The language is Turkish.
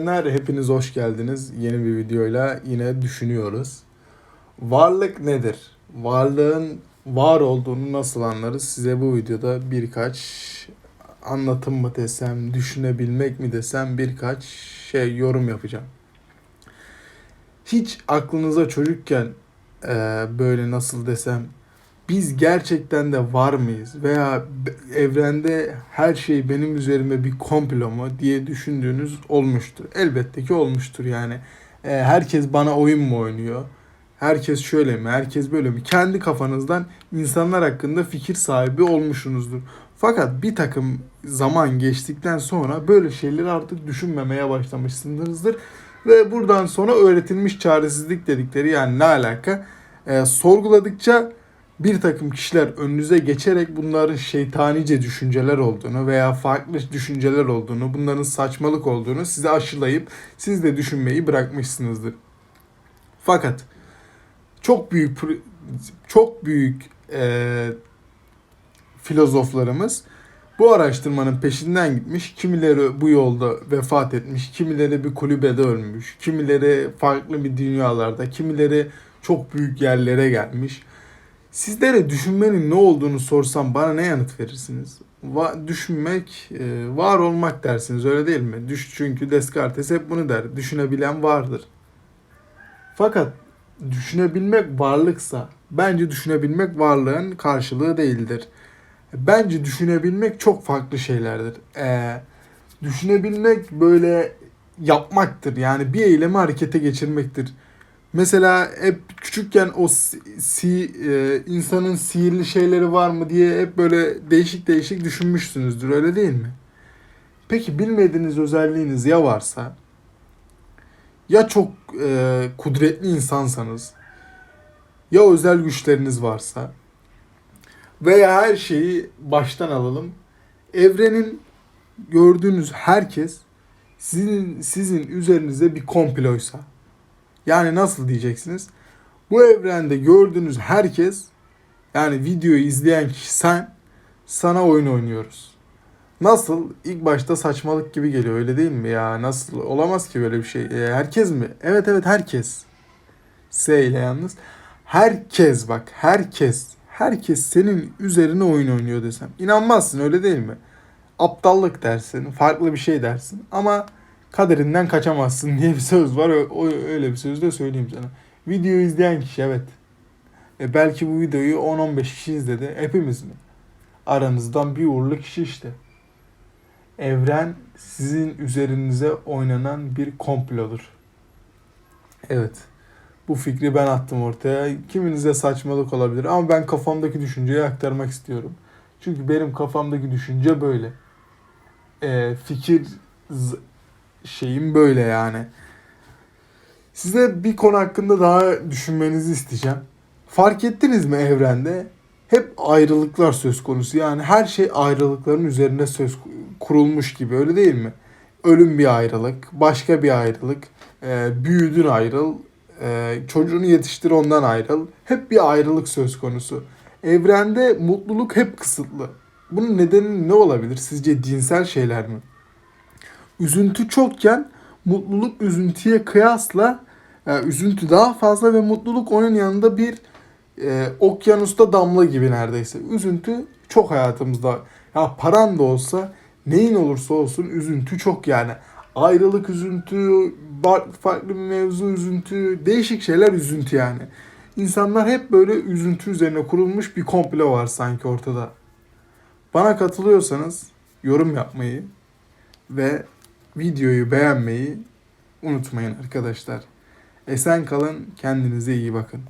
Merhabalar, Hepiniz hoş geldiniz. Yeni bir videoyla yine düşünüyoruz. Varlık nedir? Varlığın var olduğunu nasıl anlarız? Size bu videoda birkaç anlatım mı desem, düşünebilmek mi desem birkaç şey yorum yapacağım. Hiç aklınıza çocukken böyle nasıl desem biz gerçekten de var mıyız veya evrende her şey benim üzerime bir komplo mu diye düşündüğünüz olmuştur. Elbette ki olmuştur yani. E, herkes bana oyun mu oynuyor? Herkes şöyle mi? Herkes böyle mi? Kendi kafanızdan insanlar hakkında fikir sahibi olmuşsunuzdur. Fakat bir takım zaman geçtikten sonra böyle şeyleri artık düşünmemeye başlamışsınızdır. Ve buradan sonra öğretilmiş çaresizlik dedikleri yani ne alaka? E, sorguladıkça bir takım kişiler önünüze geçerek bunların şeytanice düşünceler olduğunu veya farklı düşünceler olduğunu, bunların saçmalık olduğunu size aşılayıp siz de düşünmeyi bırakmışsınızdır. Fakat çok büyük çok büyük eee, filozoflarımız bu araştırmanın peşinden gitmiş. Kimileri bu yolda vefat etmiş, kimileri bir kulübede ölmüş, kimileri farklı bir dünyalarda, kimileri çok büyük yerlere gelmiş. Sizlere düşünmenin ne olduğunu sorsam bana ne yanıt verirsiniz? Va- düşünmek, e, var olmak dersiniz öyle değil mi? Düş çünkü Descartes hep bunu der. Düşünebilen vardır. Fakat düşünebilmek varlıksa bence düşünebilmek varlığın karşılığı değildir. Bence düşünebilmek çok farklı şeylerdir. Ee, düşünebilmek böyle yapmaktır. Yani bir eylemi harekete geçirmektir. Mesela hep küçükken o si, e, insanın sihirli şeyleri var mı diye hep böyle değişik değişik düşünmüşsünüzdür öyle değil mi? Peki bilmediğiniz özelliğiniz ya varsa ya çok e, kudretli insansanız ya özel güçleriniz varsa veya her şeyi baştan alalım. Evrenin gördüğünüz herkes sizin sizin üzerinize bir komploysa yani nasıl diyeceksiniz? Bu evrende gördüğünüz herkes yani videoyu izleyen kişi sen sana oyun oynuyoruz. Nasıl? İlk başta saçmalık gibi geliyor öyle değil mi ya? Nasıl? Olamaz ki böyle bir şey. E, herkes mi? Evet evet herkes. S ile yalnız. Herkes bak herkes. Herkes senin üzerine oyun oynuyor desem. İnanmazsın öyle değil mi? Aptallık dersin. Farklı bir şey dersin. Ama kaderinden kaçamazsın diye bir söz var. O öyle bir söz de söyleyeyim sana. Videoyu izleyen kişi evet. E belki bu videoyu 10-15 kişi izledi. Hepimiz mi? Aranızdan bir uğurlu kişi işte. Evren sizin üzerinize oynanan bir komplodur. Evet. Bu fikri ben attım ortaya. Kiminize saçmalık olabilir ama ben kafamdaki düşünceyi aktarmak istiyorum. Çünkü benim kafamdaki düşünce böyle. E, fikir şeyim böyle yani. Size bir konu hakkında daha düşünmenizi isteyeceğim. Fark ettiniz mi evrende? Hep ayrılıklar söz konusu. Yani her şey ayrılıkların üzerine söz kurulmuş gibi öyle değil mi? Ölüm bir ayrılık, başka bir ayrılık, e, büyüdün ayrıl, e, çocuğunu yetiştir ondan ayrıl. Hep bir ayrılık söz konusu. Evrende mutluluk hep kısıtlı. Bunun nedeni ne olabilir? Sizce dinsel şeyler mi? Üzüntü çokken mutluluk üzüntüye kıyasla e, üzüntü daha fazla ve mutluluk onun yanında bir e, okyanusta damla gibi neredeyse. Üzüntü çok hayatımızda. Ya paran da olsa neyin olursa olsun üzüntü çok yani. Ayrılık üzüntü, farklı bir mevzu üzüntü, değişik şeyler üzüntü yani. İnsanlar hep böyle üzüntü üzerine kurulmuş bir komplo var sanki ortada. Bana katılıyorsanız yorum yapmayı ve videoyu beğenmeyi unutmayın arkadaşlar. Esen kalın, kendinize iyi bakın.